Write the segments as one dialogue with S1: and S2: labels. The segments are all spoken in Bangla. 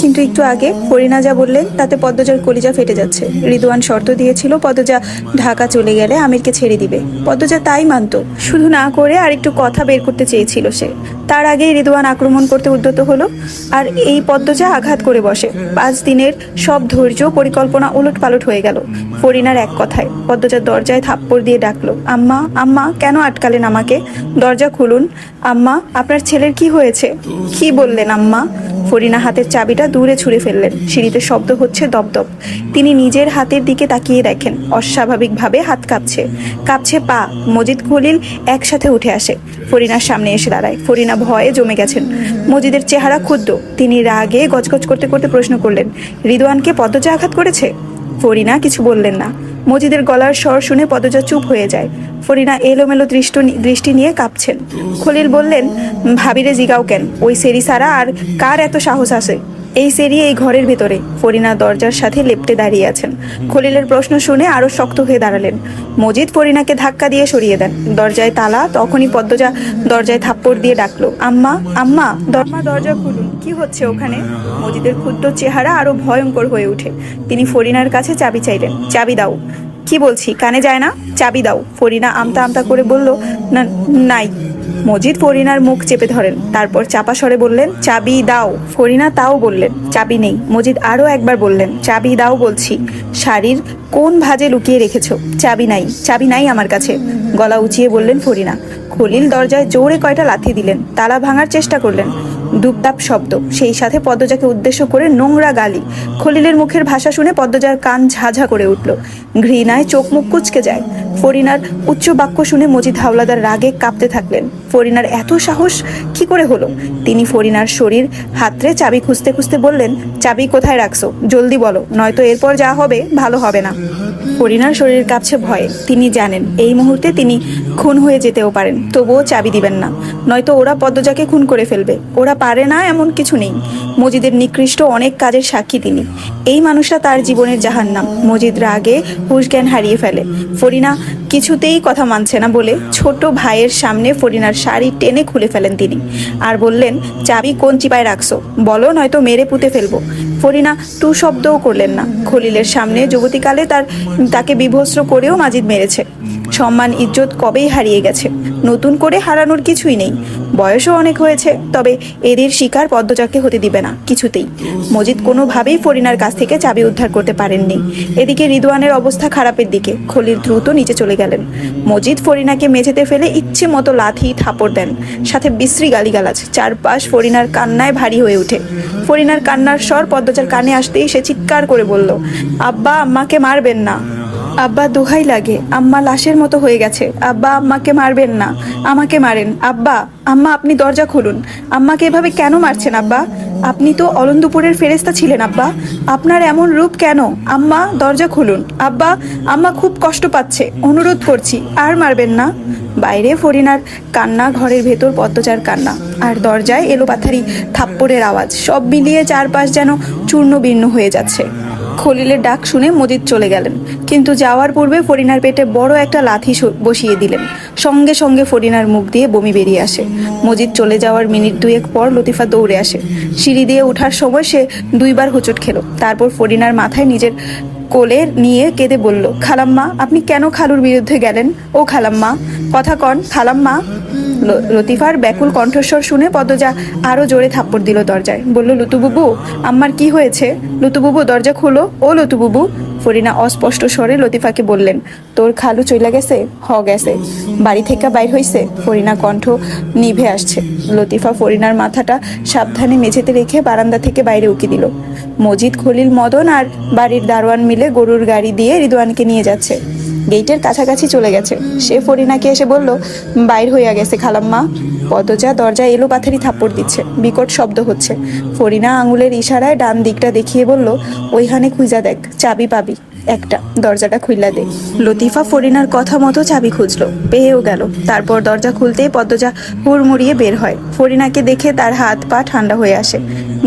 S1: কিন্তু একটু আগে ফরিনা যা বললেন, তাতে পদ্মজার কলিজা ফেটে যাচ্ছে। রিদওয়ান শর্ত দিয়েছিল, পদ্মজা ঢাকা চলে গেলে আমিরকে ছেড়ে দিবে। পদ্মজা তাই মানতো, শুধু না করে আর একটু কথা বের করতে চেয়েছিল সে। তার আগেই রিদওয়ান আক্রমণ করতে উদ্যত হলো, আর এই পদ্মজা আঘাত করে বসে। পাঁচ দিনের সব ধৈর্য, পরিকল্পনা উলট পালট হয়ে গেল। ফরিনার এক কথায়, পদ্মজার দরজায় থাপ্পড় দিয়ে ডাকলো, আম্মা আম্মা, কেন আটকালেন আমাকে? দরজা খুলুন। আম্মা, আপনার ছেলের কি হয়েছে? কি বললেন, আম্মা? ফরিনা হাতের চাবিটা দূরে ছুঁড়ে ফেললেন। সিঁড়িতে শব্দ হচ্ছে দপদপ। তিনি নিজের হাতের দিকে তাকিয়ে দেখেন, অস্বাভাবিকভাবে হাত কাঁপছে। কাঁপছে পা, মজিদ খলিল একসাথে উঠে আসে। ফরিনার সামনে এসে দাঁড়ায়। ফরিনা ভয়ে জমে গেছেন। মজিদের চেহারা ক্ষুদ্র তিনি রাগে গজগজ করতে করতে প্রশ্ন করলেন, রিদওয়ানকে পদ্মজা আঘাত করেছে? ফরিনা কিছু বললেন না। মজিদের গলার স্বর শুনে পদজা চুপ হয়ে যায়। ফরিনা এলোমেলো দৃষ্ট দৃষ্টি নিয়ে কাঁপছেন। খলিল বললেন, ভাবিরে জিগাও কেন? ওই সেরি সারা আর কার এত সাহস আছে? এই সেরি এই ঘরের ভেতরে। ফরিনা দরজার সাথে লেপটে দাঁড়িয়ে আছেন। খলিলের প্রশ্ন শুনে আরও শক্ত হয়ে দাঁড়ালেন। মজিদ ফরিনাকে ধাক্কা দিয়ে সরিয়ে দেন। দরজায় তালা, তখনই পদ্মজা দরজায় থাপ্পড় দিয়ে ডাকলো, আম্মা আম্মা, দরমা, দরজা খুলুন, কি হচ্ছে ওখানে? মজিদের ক্ষুদ্র চেহারা আরও ভয়ঙ্কর হয়ে ওঠে। তিনি ফরিনার কাছে চাবি চাইলেন, চাবি দাও। কি বলছি? কানে যায় না? চাবি দাও। ফরিনা আমতা আমতা করে বলল, না, নাই। মজিদ ফরিনার মুখ চেপে ধরেন। তারপর চাপা স্বরে বললেন, চাবি দাও। ফরিনা তাও বললেন, চাবি নেই। মজিদ আরও একবার বললেন, চাবি দাও বলছি। শাড়ির কোন ভাজে লুকিয়ে রেখেছ? চাবি নাই চাবি নাই আমার কাছে। গলা উঁচিয়ে বললেন ফরিনা। খলিল দরজায় জোরে কয়টা লাথি দিলেন, তালা ভাঙার চেষ্টা করলেন। দুপদাপ শব্দ, সেই সাথে পদ্মজাকে উদ্দেশ্য করে নোংরা গালি। খলিলের মুখের ভাষা শুনে পদ্মজার কান ঝাঝা করে উঠল। ঘৃণায় চোখ মুখ কুচকে যায়। ফরিনার উচ্চ বাক্য শুনে মজিদ হাওলাদার রাগে কাঁপতে থাকলেন। ফরিনার এত সাহস, কি করে হলো? তিনি ফরিনার শরীর, হাতরে চাবি খুঁজতে খুঁজতে বললেন, চাবি কোথায় রাখছো? জলদি বলো, নয়তো এরপর যা হবে, ভালো হবে না। ফরিনার শরীর কাঁপছে ভয়ে। তিনি জানেন, এই মুহূর্তে তিনি খুন হয়ে যেতেও পারেন, তবুও চাবি দিবেন না। নয়তো ওরা পদ্মজাকে খুন করে ফেলবে। ওরা পারে না এমন কিছু নেই। মজিদের নিকৃষ্ট অনেক কাজের সাক্ষী তিনি। এই মানুষটা তার জীবনের জাহান্নাম। মজিদ রাগে হুশ জ্ঞান হারিয়ে ফেলে। ফরিনা কিছুতেই কথা মানছে না বলে ছোট ভাইয়ের সামনে ফরিনার শাড়ি টেনে খুলে ফেলেন তিনি। আর বললেন, চাবি কোন চিপায় রাখছো? বলো, নয়তো মেরে পুঁতে ফেলব। ফরিনা টু শব্দও করলেন না। খলিলের সামনে যুবতীকালে তার, তাকে বিভস্ত্র করেও মাজিদ মেরেছে। সম্মান, ইজ্জত কবেই হারিয়ে গেছে? নতুন করে হারানোর কিছুই নেই। বয়সও অনেক হয়েছে, তবে এদের শিকার পদ্মজাকে হতে দিবে না, কিছুতেই। মজিদ কোনোভাবেই ফরিনার কাছ থেকে চাবি উদ্ধার করতে পারেননি। এদিকে রিদওয়ানের অবস্থা খারাপের দিকে, খলিল দ্রুত নিচে চলে গেলেন। মজিদ ফরিনাকে মেঝেতে ফেলে ইচ্ছে মতো লাথি, থাপড় দেন, সাথে বিশ্রী গালিগালাজ, চারপাশ ফরিনার কান্নায় ভারী হয়ে ওঠে। ফরিনার কান্নার স্বর পদ্মজার কানে আসতেই সে চিৎকার করে বলল, আব্বা, আম্মাকে মারবেন না। আব্বা দোহাই লাগে, আম্মা লাশের মতো হয়ে গেছে। আব্বা আম্মাকে মারবেন না, আমাকে মারেন। আব্বা, আম্মা, আপনি দরজা খুলুন। আম্মাকে এভাবে কেন মারছেন আব্বা? আপনি তো অলন্দুপুরের ফেরেস্তা ছিলেন আব্বা। আপনার এমন রূপ কেন? আম্মা, দরজা খুলুন। আব্বা, আম্মা খুব কষ্ট পাচ্ছে, অনুরোধ করছি, আর মারবেন না। বাইরে ফরিনার কান্না, ঘরের ভেতর পদ্মচার কান্না, আর দরজায় এলো পাথারি থাপ্পড়ের আওয়াজ, সব মিলিয়ে চারপাশ যেন চূর্ণ বির্ণ হয়ে যাচ্ছে। খলিলের ডাক শুনে মজিদ চলে গেলেন। কিন্তু যাওয়ার পূর্বে ফরিনার পেটে বড় একটা লাথি বসিয়ে দিলেন। সঙ্গে সঙ্গে ফরিনার মুখ দিয়ে বমি বেরিয়ে আসে। মজিদ চলে যাওয়ার মিনিট দুয়েক পর লতিফা দৌড়ে আসে। সিঁড়ি দিয়ে ওঠার সময় সে দুইবার হোঁচট খেলো। তারপর ফরিনার মাথায় নিজের কোলে নিয়ে কেঁদে বলল, খালাম্মা, আপনি কেন খালুর বিরুদ্ধে গেলেন? ও খালাম্মা, কথা কন, খালাম্মা। লতিফার ব্যাকুল কণ্ঠস্বর শুনে পদজা আরও জোরে থাপ্পড় দিল দরজায়। বলল, লুতুবুবু, আম্মার কি হয়েছে? লুতুবুবু, দরজা খুলো। ও লুতুবুবু ফরিনা অস্পষ্ট স্বরে লতিফাকে বললেন, তোর খালু চইলা গেছে? হ, গেছে। বাড়ি থেকে বাইর হইছে? ফরিনা কণ্ঠ নিভে আসছে। লতিফা ফরিনার মাথাটা সাবধানে মেঝেতে রেখে বারান্দা থেকে বাইরে উকি দিল। মজিদ খলিল মদন আর বাড়ির দারোয়ান মিলে গরুর গাড়ি দিয়ে রিদওয়ানকে নিয়ে যাচ্ছে। গেটের কাছাকাছি চলে গেছে। সে ফরিনাকে এসে বলল, বাইর হইয়া গেছে খালাম্মা। পদজা দরজা এলো পাথারি থাপ্পড় দিচ্ছে। বিকট শব্দ হচ্ছে। ফরিনা আঙুলের ইশারায় ডান দিকটা দেখিয়ে বলল, ওইখানে খুঁজা দেখ, চাবি পাবি। একটা, দরজাটা খুইলা দে। লতিফা ফরিনার কথা মতো চাবি খুঁজলো, পেয়েও গেল। তারপর দরজা খুলতেই পদ্মজা হুড়মুড়িয়ে বের হয়। ফরিনাকে দেখে তার হাত পা ঠান্ডা হয়ে আসে।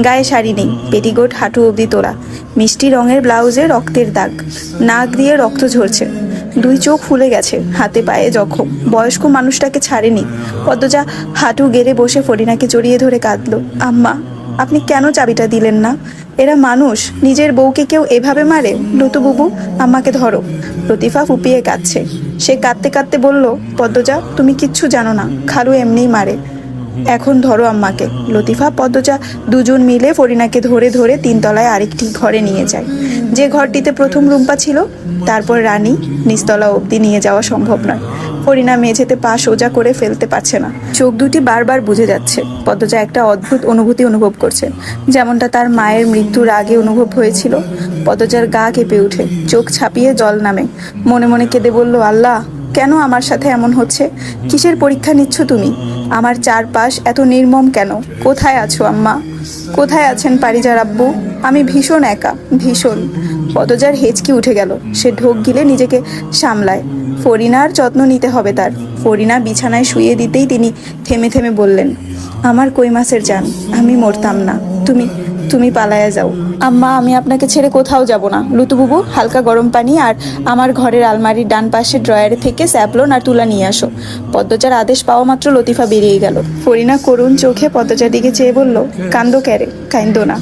S1: গায়ে শাড়ি নেই, পেটিকোট হাঁটু অবধি তোলা। মিষ্টি রঙের ব্লাউজে রক্তের দাগ। নাক দিয়ে রক্ত ঝরছে। দুই চোখ ফুলে গেছে, হাতে পায়ে জখম। বয়স্ক মানুষটাকে ছাড়েনি। পদ্মজা হাঁটু গেড়ে বসে ফরিনাকে জড়িয়ে ধরে কাঁদলো, আম্মা, আপনি কেন চাবিটা দিলেন না? এরা মানুষ, নিজের বউকে কেউ এভাবে মারে? লুতু বুবু, আম্মাকে ধরো। লতিফা ফুপিয়ে কাঁদছে। সে কাঁদতে কাঁদতে বলল, পদ্মজা, তুমি কিচ্ছু জানো না, খালু এমনিই মারে। এখন ধরো আম্মাকে। লতিফা, পদ্মজা দুজন মিলে ফরিনাকে ধরে ধরে তিনতলায় আরেকটি ঘরে নিয়ে যায়। যে ঘরটিতে প্রথম রুম্পা ছিল, তারপর রানী নিচতলা অবধি নিয়ে যাওয়া সম্ভব নয়। ফরিনা মেঝেতে পা সোজা করে ফেলতে পারছে না। চোখ দুটি বারবার বুঝে যাচ্ছে। পদ্মজা একটা অদ্ভুত অনুভূতি অনুভব করছে, যেমনটা তার মায়ের মৃত্যুর আগে অনুভব হয়েছিল। পদ্মজার গা কেঁপে উঠে, চোখ ছাপিয়ে জল নামে। মনে মনে কেঁদে বলল, আল্লাহ কেন আমার সাথে এমন হচ্ছে? কিসের পরীক্ষা নিচ্ছ তুমি? আমার চারপাশ এত নির্মম কেন? কোথায় আছো, আম্মা? কোথায় আছেন পারিজার আব্বু? আমি ভীষণ একা, ভীষণ। পদজার হেঁচকি উঠে গেল। সে ঢোক গিলে নিজেকে সামলায়। ফরিনার যত্ন নিতে হবে তার। ফরিনা বিছানায় শুয়ে দিতেই তিনি থেমে থেমে বললেন, আমার কই মাসের যান আমি মরতাম না। তুমি তুমি পালায়া যাও। আম্মা, আমি আপনাকে ছেড়ে কোথাও যাব না। লুতুবুবু, হালকা গরম পানি আর আমার ঘরের আলমারির ডান পাশের ড্রয়ারে থেকে স্যাপলন আর তুলা নিয়ে আসো। পদ্মজার আদেশ পাওয়া মাত্র লতিফা বেরিয়ে গেল। ফরিনা করুণ চোখে পদ্মজার দিকে চেয়ে বলল, কান্দো ক্যারে কাইন্দো না।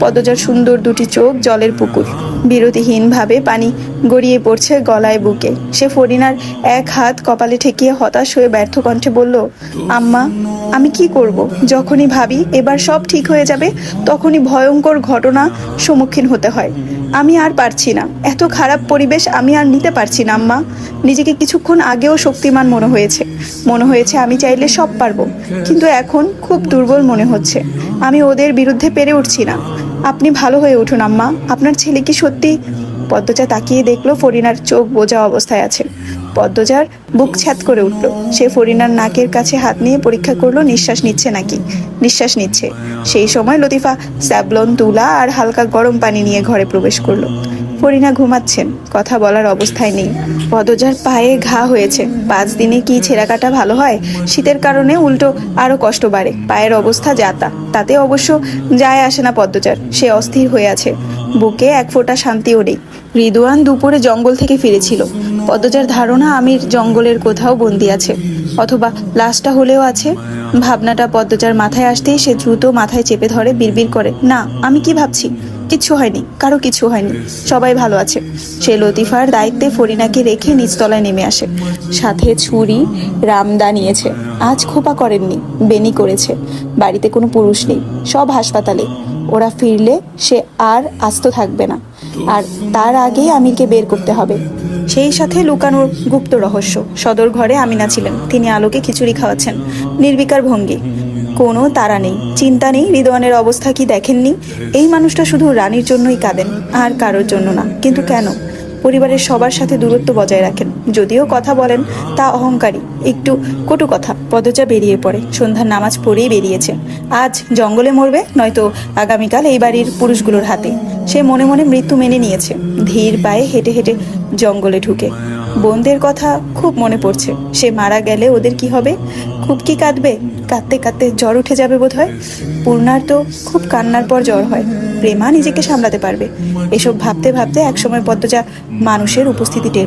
S1: পদ্মজার সুন্দর দুটি চোখ জলের পুকুর। বিরতিহীনভাবে পানি গড়িয়ে পড়ছে গলায় বুকে। সে ফরিনার এক হাত কপালে ঠেকিয়ে হতাশ হয়ে ব্যর্থ কণ্ঠে বলল, আম্মা, আমি কি করব? যখনই ভাবি এবার সব ঠিক হয়ে যাবে, তখনই ভয়ঙ্কর ঘটনা সম্মুখীন হতে হয়। আমি আর পারছি না। এত খারাপ পরিবেশ আমি আর নিতে পারছি না, আম্মা। নিজেকে কিছুক্ষণ আগেও শক্তিমান মনে হয়েছে। মনে হয়েছে আমি চাইলে সব পারব। কিন্তু এখন খুব দুর্বল মনে হচ্ছে। আমি ওদের বিরুদ্ধে পেরে উঠছি না। আপনি ভালো হয়ে উঠুন, আম্মা। আপনার ছেলে কি সত্যি? পদ্মজা তাকিয়ে দেখল ফরিনার চোখ বোঝা অবস্থায় আছে। পদ্মজার বুক ছ্যাত করে উঠল। সে ফরিনার নাকের কাছে হাত নিয়ে পরীক্ষা করল, নিঃশ্বাস নিচ্ছে নাকি? নিঃশ্বাস নিচ্ছে। সেই সময় লতিফা স্যাবলন, তুলা আর হালকা গরম পানি নিয়ে ঘরে প্রবেশ করল। ফরিনা ঘুমাচ্ছেন, কথা বলার অবস্থায় নেই। পদজার পায়ে ঘা হয়েছে। পাঁচ দিনে কি ছেঁড়া কাটা ভালো হয়? শীতের কারণে উল্টো আরও কষ্ট বাড়ে। পায়ের অবস্থা যাতা। তাতে অবশ্য যায় আসে না পদ্মজার। সে অস্থির হয়ে আছে। বুকে এক ফোঁটা শান্তিও নেই। রিদুয়ান দুপুরে জঙ্গল থেকে ফিরেছিল। পদ্মজার ধারণা আমির জঙ্গলের কোথাও বন্দি আছে, অথবা লাশটা হলেও আছে। ভাবনাটা পদ্মজার মাথায় আসতেই সে দ্রুত মাথায় চেপে ধরে, বিড়বিড় করে, না, আমি কি ভাবছি? কিচ্ছু হয়নি, কারও কিছু হয়নি। সবাই ভালো আছে। সে লতিফার দায়িত্বে ফরিনাকে রেখে নিচতলায় নেমে আসে। সাথে ছুরি, রামদা নিয়েছে। আজ খোপা করেননি বেনি করেছে। বাড়িতে কোনো পুরুষ নেই, সব হাসপাতালে। ওরা ফিরলে সে আর আস্ত থাকবে না। আর তার আগেই আমিরকে বের করতে হবে। সেই সাথে লুকানোর গুপ্ত রহস্য। সদর ঘরে আমিনা ছিলেন। তিনি আলোকে খিচুড়ি খাওয়াচ্ছেন। নির্বিকার ভঙ্গি। কোনো তারা নেই। চিন্তা নেই, রিদওয়ানের অবস্থা কি দেখেননি? এই মানুষটা শুধু রানীর জন্যই কাঁদেন, আর কারোর জন্য না। কিন্তু কেন? পরিবারের সবার সাথে দূরত্ব বজায় রাখেন। যদিও কথা বলেন, তা অহংকারী। একটু কটু কথা পদজা বেরিয়ে পড়ে। সন্ধ্যার নামাজ পড়েই বেরিয়েছে। আজ জঙ্গলে মরবে, নয়তো আগামীকাল এই বাড়ির পুরুষগুলোর হাতে। সে মনে মনে মৃত্যু মেনে নিয়েছে। ধীর পায়ে হেঁটে হেঁটে জঙ্গলে ঢুকে। বোনদের কথা খুব মনে পড়ছে। সে মারা গেলে ওদের কি হবে? খুব কি কাঁদবে? কাঁদতে কাঁদতে জ্বর উঠে যাবে বোধ হয় পূর্ণার তো খুব কান্নার পর জ্বর হয়। প্রেমা নিজেকে সামলাতে পারবে। এসব ভাবতে ভাবতে একসময় পদ্মজা মানুষের উপস্থিতি টের।